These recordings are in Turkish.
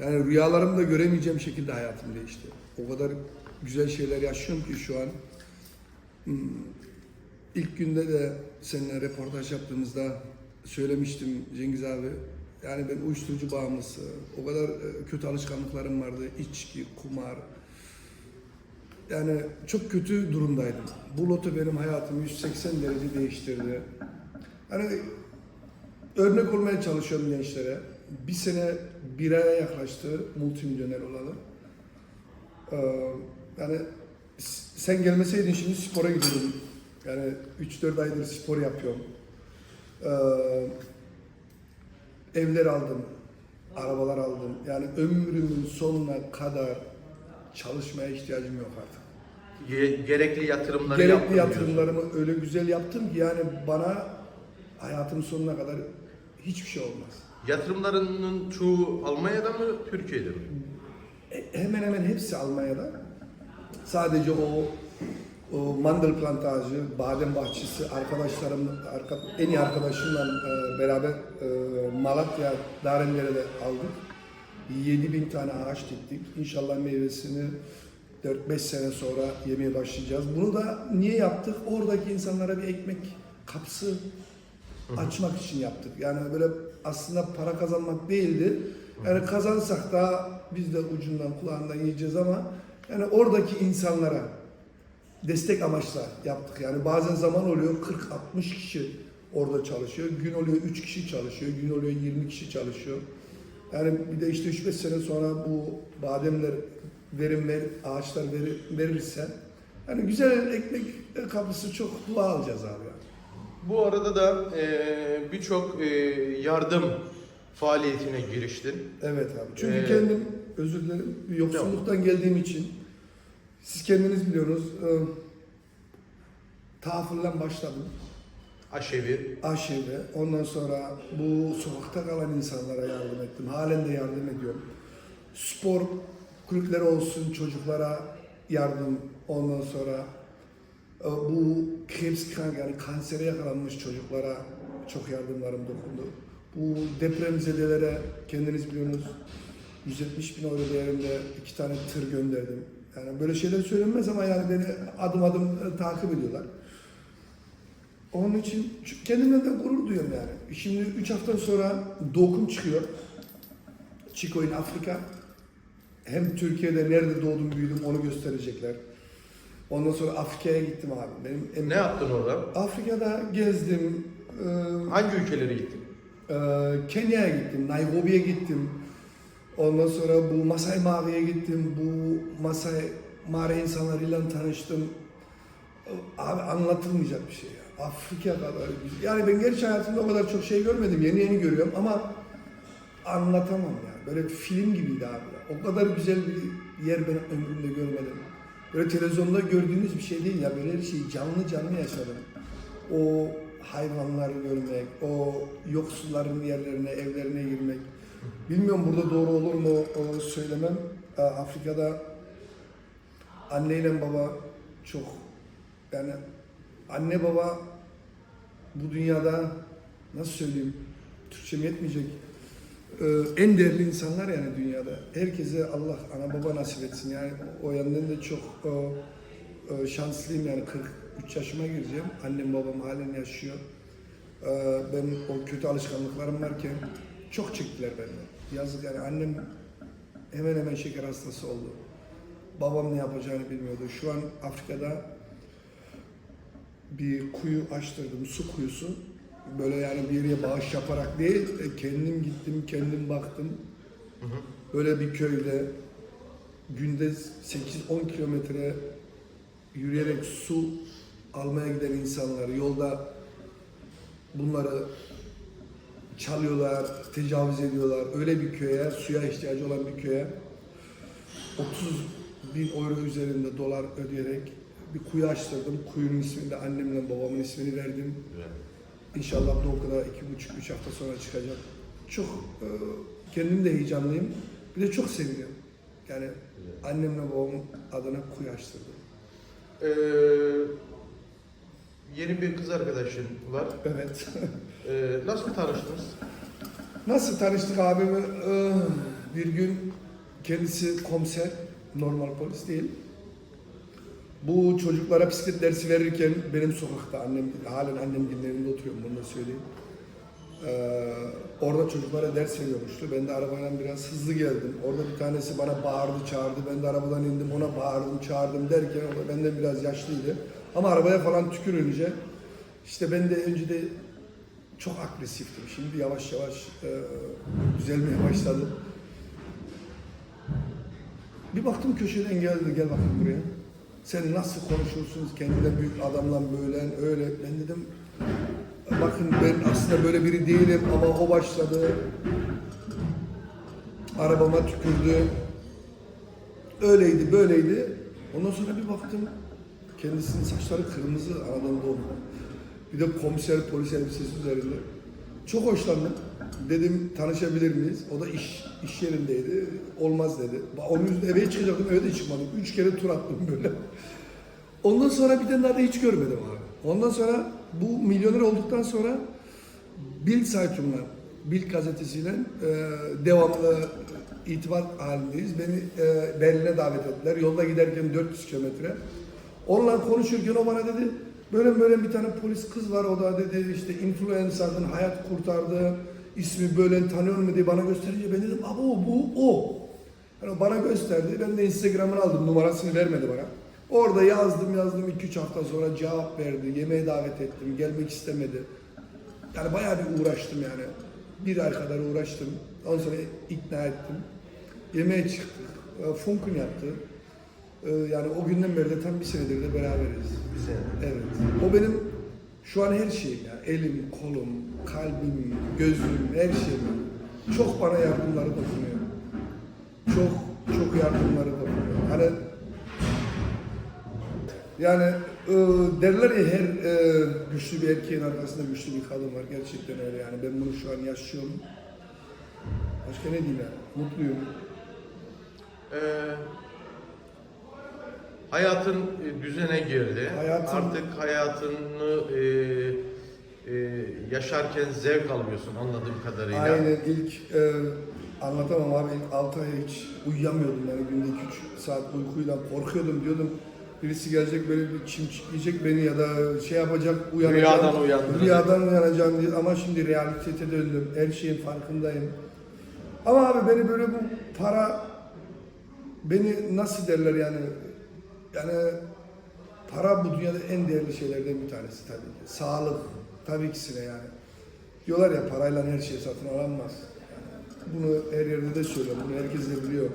Yani rüyalarımda göremeyeceğim şekilde hayatım değişti. O kadar güzel şeyler yaşıyorum ki şu an. Hmm, İlk günde de seninle reportaj yaptığımızda söylemiştim Cengiz abi. Yani ben uyuşturucu bağımlısı, o kadar e, kötü alışkanlıklarım vardı. İçki, kumar. Yani çok kötü durumdaydım. Bu loto benim hayatımı 180 derece değiştirdi. Hani örnek olmaya çalışıyorum gençlere. Bir sene bir aya yaklaştı multimilyoner olalı. Ee, yani sen gelmeseydin şimdi spora gidiyordum. Yani 3-4 aydır spor yapıyorum. Ee, evler aldım, arabalar aldım. Yani ömrümün sonuna kadar çalışmaya ihtiyacım yok artık. Ge- gerekli yatırımları Gerekli yaptım diyorsun. yatırımlarımı öyle güzel yaptım ki yani bana hayatım sonuna kadar hiçbir şey olmaz. Yatırımlarının çoğu Almanya'da mı, Türkiye'de mi? E, Hemen hemen hepsi Almanya'da. Sadece o, o mandal plantajı, badem bahçesi, arkadaşlarım, arka, en iyi arkadaşımla e, beraber e, Malatya Dareller'e de aldık. 7000 tane ağaç diktik. İnşallah meyvesini 4-5 sene sonra yemeye başlayacağız. Bunu da niye yaptık? Oradaki insanlara bir ekmek kapısı açmak için yaptık. Yani böyle aslında para kazanmak değildi. Yani kazansak da biz de ucundan kulağından yiyeceğiz ama yani oradaki insanlara destek amaçla yaptık. Yani bazen zaman oluyor 40-60 kişi orada çalışıyor. Gün oluyor 3 kişi çalışıyor. Gün oluyor 20 kişi çalışıyor. Yani bir de işte 3-5 sene sonra bu bademler verim ver, ağaçlar veri, verirse yani güzel ekmek kapısı çok dua alacağız abi. Bu arada da e, birçok e, yardım faaliyetine giriştin. Evet abi. Çünkü Ee, kendim özür dilerim yoksulluktan geldiğim için siz kendiniz biliyorsunuz e, tahfille başladım. Aşevi. Aşev'e. Ondan sonra bu sokakta kalan insanlara yardım ettim. Halen de yardım ediyorum. Spor kulüpleri olsun çocuklara yardım. Ondan sonra e, bu krebs yani kansere yakalanmış çocuklara çok yardımlarım dokundu. Bu depremzedelere kendiniz biliyorsunuz 170 bin euro değerinde iki tane tır gönderdim. Yani böyle şeyler söylenmez ama yani beni adım adım e, takip ediyorlar. Onun için kendimden de gurur duyuyorum yani. Şimdi 3 hafta sonra dokum çıkıyor. Chico in Afrika. Hem Türkiye'de nerede doğdum büyüdüm onu gösterecekler. Ondan sonra Afrika'ya gittim abi. Benim en- Ne yaptın orada? Afrika'da gezdim. Ee, Hangi ülkelere gittin? ee, Kenya'ya gittim, Nairobi'ye gittim. Ondan sonra bu Masai Mağara'ya gittim. Bu Masai Mağara insanlarıyla tanıştım. Abi anlatılmayacak bir şey ya. Afrika kadar güzel. Yani ben gerçi hayatımda o kadar çok şey görmedim. Yeni yeni görüyorum ama anlatamam ya. Böyle film gibiydi abi. O kadar güzel bir yer ben ömrümde görmedim. Böyle televizyonda gördüğünüz bir şey değil ya. Böyle her şeyi canlı canlı yaşadım. O hayvanları görmek, o yoksulların yerlerine, evlerine girmek. Bilmiyorum burada doğru olur mu o söylemem. Ee, Afrika'da anneyle baba çok yani anne baba bu dünyada nasıl söyleyeyim Türkçem yetmeyecek en değerli insanlar yani dünyada. Herkese Allah ana baba nasip etsin. Yani o yandan da çok e, e, şanslıyım yani 43 yaşıma gireceğim. Annem babam halen yaşıyor. Ee, ben o kötü alışkanlıklarım varken çok çektiler benden. Yazık yani annem hemen hemen şeker hastası oldu. Babam ne yapacağını bilmiyordu. Şu an Afrika'da bir kuyu açtırdım, su kuyusu. Böyle yani bir yere bağış yaparak değil, e, kendim gittim, kendim baktım. Böyle bir köyde günde 8-10 kilometre yürüyerek su almaya giden insanlar yolda bunları çalıyorlar, tecavüz ediyorlar. Öyle bir köye, suya ihtiyacı olan bir köye 30 bin euro üzerinde dolar ödeyerek bir kuyu açtırdım. Kuyunun ismini de annemle babamın ismini verdim. İnşallah bu okulda iki buçuk, üç hafta sonra çıkacak. Çok e, kendim de heyecanlıyım. Bir de çok seviniyorum. Yani annemle babamın adına kuyu açtırdım. Ee, yeni bir kız arkadaşın var. Evet. Ee, nasıl tanıştınız? Nasıl tanıştık abimi? Ee, Bir gün kendisi komiser, normal polis değil. Bu çocuklara bisiklet dersi verirken benim sokakta annem, halen annemgilin evinde oturuyorum bunu da söyleyeyim. Ee, orada çocuklara ders veriyormuştu. Ben de arabayla biraz hızlı geldim. Orada bir tanesi bana bağırdı, çağırdı. Ben de arabadan indim, ona bağırdım, çağırdım derken o da benden biraz yaşlıydı. Ama arabaya falan tükürünce işte ben de önce de çok agresiftim. Şimdi yavaş yavaş e, düzelmeye başladı. Bir baktım köşeden geldi, gel bakayım buraya. Sen nasıl konuşursunuz kendinden büyük adamla böyle, öyle. Ben dedim, bakın ben aslında böyle biri değilim ama o başladı. Arabama tükürdü. Öyleydi, böyleydi. Ondan sonra bir baktım, kendisinin saçları kırmızı, aradan doğma. Bir de komiser polis elbisesi üzerinde. Çok hoşlandım. Dedim tanışabilir miyiz? O da iş iş yerindeydi. Olmaz dedi. Onun yüzünden eve çıkacaktım, eve de çıkmadım. Üç kere tur attım böyle. Ondan sonra bir tane hiç görmedim abi. Ondan sonra bu milyoner olduktan sonra Bild Zeitung'la, Bild gazetesiyle e, devamlı itibar halindeyiz. Beni e, Berlin'e davet ettiler. Yolda giderken 400 kilometre. Onunla konuşurken o bana dedi, böyle böyle bir tane polis kız var o da dedi işte influencer'dan hayat kurtardı. İsmi böyle tanıyor mu diye bana gösterince ben dedim abo bu o. Yani bana gösterdi. Ben de Instagram'ını aldım. Numarasını vermedi bana. Orada yazdım yazdım 2-3 hafta sonra cevap verdi. Yemeğe davet ettim. Gelmek istemedi. Yani bayağı bir uğraştım yani. Bir ay kadar uğraştım. Ondan sonra ikna ettim. Yemeğe çıktık. E, Funkun yaptı. E, Yani o günden beri de tam bir senedir de beraberiz. Bir sene. Evet. O benim şu an her şeyim ya. Elim, kolum, kalbim, gözüm, her şeyim. Çok bana yardımları dokunuyor. Çok, çok yardımları dokunuyor. Hani yani e, derler ya her e, güçlü bir erkeğin arkasında güçlü bir kadın var. Gerçekten öyle yani. Ben bunu şu an yaşıyorum. Başka ne diyeyim yani? Mutluyum. Ee, hayatın e, düzene girdi. Hayatım- Artık hayatını e, e, yaşarken zevk alıyorsun anladığım kadarıyla. Aynen ilk e, anlatamam abi ilk 6 ay hiç uyuyamıyordum yani günde 2-3 saat uykuyla korkuyordum diyordum birisi gelecek böyle bir çimçikleyecek beni ya da şey yapacak uyanacağım. Rüyadan uyandıracak. Rüyadan uyanacağım diye ama şimdi realitete döndüm her şeyin farkındayım. Ama abi beni böyle bu para beni nasıl derler yani yani para bu dünyada en değerli şeylerden bir tanesi tabii ki. Sağlık tabii ikisine yani. Diyorlar ya parayla her şey satın alamaz. Yani bunu her yerde de söylüyorum. Bunu herkes de biliyor.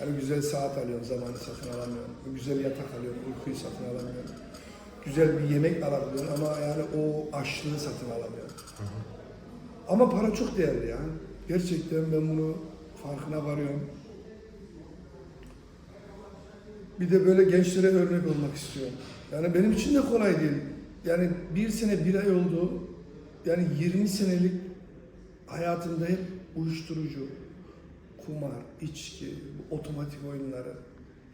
Yani güzel saat alıyorsun, zamanı satın alamıyorsun. Güzel yatak alıyorsun, uykuyu satın alamıyorsun. Güzel bir yemek alabiliyorsun ama yani o açlığı satın alamıyorsun. Ama para çok değerli yani. Gerçekten ben bunu farkına varıyorum. Bir de böyle gençlere örnek olmak istiyorum. Yani benim için de kolay değil. Yani bir sene bir ay oldu. Yani 20 senelik hayatımda hep uyuşturucu, kumar, içki, otomatik oyunları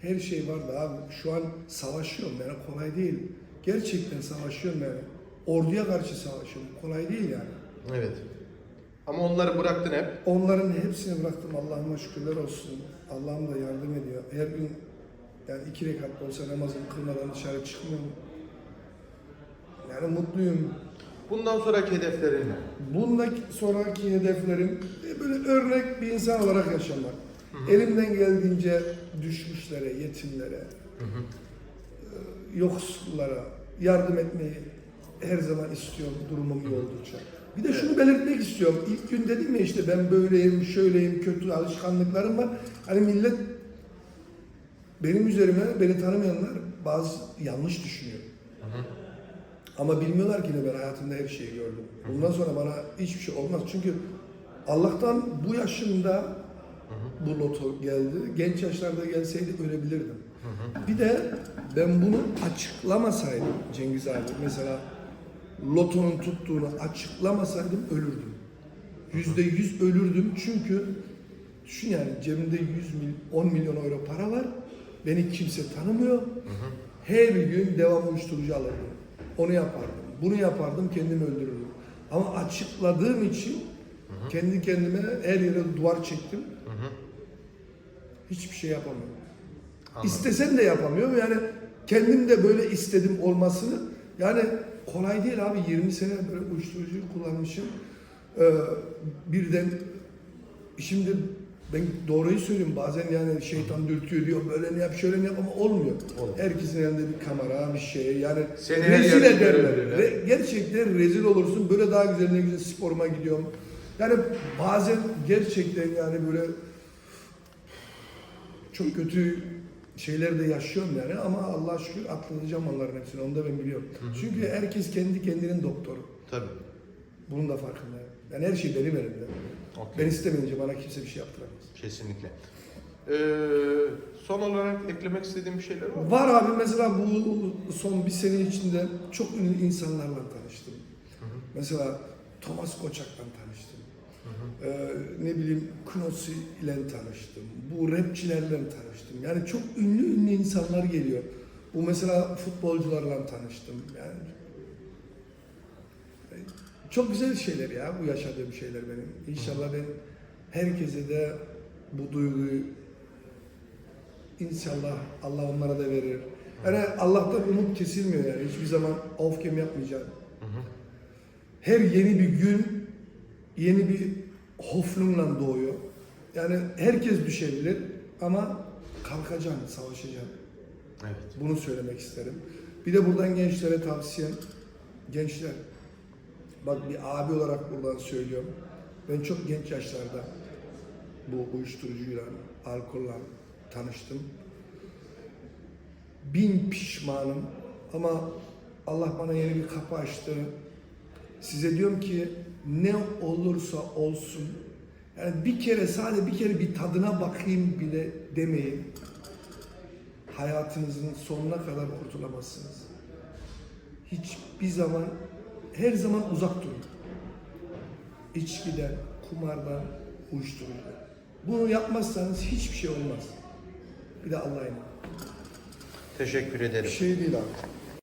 her şey vardı abi. Şu an savaşıyorum yani kolay değil. Gerçekten savaşıyorum yani. Orduya karşı savaşıyorum. Kolay değil yani. Evet. Ama onları bıraktın hep. Onların hepsini bıraktım. Allah'ıma şükürler olsun. Allah'ım da yardım ediyor. Her gün yani iki rekat da olsa namazımı kılmadan dışarı çıkmıyorum. Yani mutluyum. Bundan sonraki hedeflerin ne? Bundan sonraki hedeflerim e, böyle örnek bir insan olarak yaşamak. Elimden geldiğince düşmüşlere, yetimlere, e, yoksullara yardım etmeyi her zaman istiyorum durumum iyi oldukça. Bir de şunu belirtmek istiyorum. İlk gün dedim ya işte ben böyleyim, şöyleyim, kötü alışkanlıklarım var. Hani millet benim üzerime, beni tanımayanlar bazı yanlış düşünüyor. Ama bilmiyorlar ki ne ben hayatımda her şeyi gördüm. Bundan sonra bana hiçbir şey olmaz. Çünkü Allah'tan bu yaşımda bu loto geldi. Genç yaşlarda gelseydi ölebilirdim. Bir de ben bunu açıklamasaydım Cengiz abi mesela lotonun tuttuğunu açıklamasaydım ölürdüm. Yüzde yüz ölürdüm çünkü düşün yani cebimde 100 mil, 10 milyon euro para var. Beni kimse tanımıyor. Her gün devam uyuşturucu alırdım. Onu yapardım. Bunu yapardım kendimi öldürürdüm. Ama açıkladığım için kendi kendime her yere duvar çektim. Hiçbir şey yapamıyorum. Anladım. İstesem de yapamıyorum. Yani kendim de böyle istedim olmasını. Yani kolay değil abi. 20 sene böyle uyuşturucu kullanmışım. Ee, birden şimdi ben doğruyu söyleyeyim bazen yani şeytan dürtüyor diyor böyle ne yap şöyle ne yap ama olmuyor. Olmuyor. Herkesin elinde bir kamera bir şey yani Seni her rezil yerde ederler. görebilirler. Ve gerçekten rezil olursun böyle daha güzel ne güzel sporuma gidiyorum. Yani bazen gerçekten yani böyle çok kötü şeyler de yaşıyorum yani ama Allah şükür atlatacağım onların hepsini onu da ben biliyorum. Çünkü herkes kendi kendinin doktoru. Tabii. Bunun da farkındayım. Yani her şey benim elimde. Okey. Ben istemeyince bana kimse bir şey yaptıramaz. Kesinlikle. Ee, son olarak eklemek istediğim bir şeyler var mı? Var abi mesela bu son bir sene içinde çok ünlü insanlarla tanıştım. Mesela Thomas Koçak'la tanıştım. Ee, ne bileyim Knosi ile tanıştım. Bu rapçilerle tanıştım. Yani çok ünlü ünlü insanlar geliyor. Bu mesela futbolcularla tanıştım. Yani çok güzel şeyler ya bu yaşadığım şeyler benim. İnşallah ben herkese de bu duyguyu İnşallah Allah onlara da verir. Yani Allah'tan umut kesilmiyor yani. Hiçbir zaman aufgeben yapmayacağım. Her yeni bir gün yeni bir hoffnungla doğuyor. Yani herkes düşebilir ama kalkacaksın, savaşacaksın. Evet. Bunu söylemek isterim. Bir de buradan gençlere tavsiyem, gençler, bak bir abi olarak buradan söylüyorum. Ben çok genç yaşlarda bu uyuşturucuyla, alkolle tanıştım. Bin pişmanım ama Allah bana yeni bir kapı açtı. Size diyorum ki ne olursa olsun yani bir kere sadece bir kere bir tadına bakayım bile demeyin hayatınızın sonuna kadar kurtulamazsınız. Hiçbir zaman, her zaman uzak durun. İçkiden, kumardan, uyuşturucudan. Bunu yapmazsanız hiçbir şey olmaz. Bir de Allah'a emanet. Teşekkür Bir ederim. şey değil abi.